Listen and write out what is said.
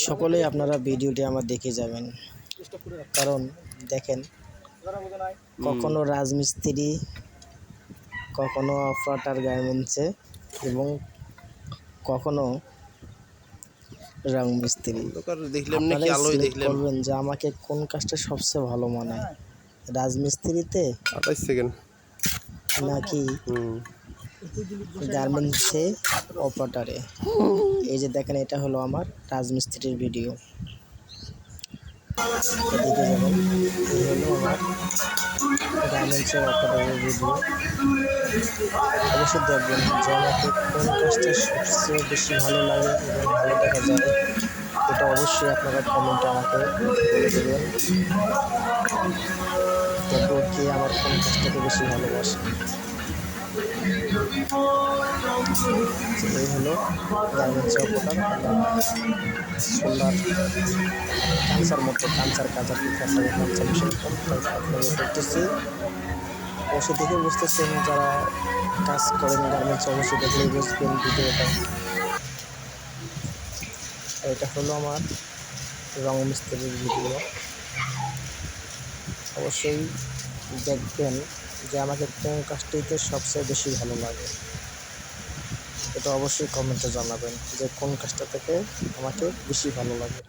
সকলেই আপনারা ভিডিওটি আমার দেখে যাবেন। কারণ দেখেন কখনো রাজমিস্ত্রি কখনো অপারেটার গার্মেন্টসে এবং কখনো রং মিস্ত্রি করবেন যে আমাকে কোন কাজটা সবচেয়ে ভালো মানায় রাজমিস্ত্রিতে আঠাশ সেকেন্ড নাকি গার্মেন্টসে অপারেটারে এই যে দেখেন, এটা হলো আমার রাজমিস্ত্রির ভিডিও দেখে যাবেন এই হলো আমার গার্মেন্টসের অপারেটারের ভিডিও অবশ্যই দেখবেন যে আমাকে কোন কাজটা সবচেয়ে বেশি ভালো লাগে এবং ভালো দেখা যায়, এটা অবশ্যই আপনারা কমেন্টে আমাকে বলে দেবেন। দেখো কে আমার কোন কাজটাকে বেশি ভালোবাসে। এই হলো সোলার ক্যান্সার মতো ক্যান্সার কাজ আর ক্যান্সার অবশ্যই দেখে বুঝতেছেন যারা কাজ করেন গার্মেন্টস অবশ্যই দেখলেই বুঝবেন ভিডিওটা এটা হলো আমার রং মিস্ত্রির ভিডিও অবশ্যই দেখবেন যে আমাকে কোন কাজটিতে সবচেয়ে বেশি ভালো লাগে। এটা অবশ্যই কমেন্টে জানাবেন যে কোন কাজটা থেকে আমাকে বেশি ভালো লাগে।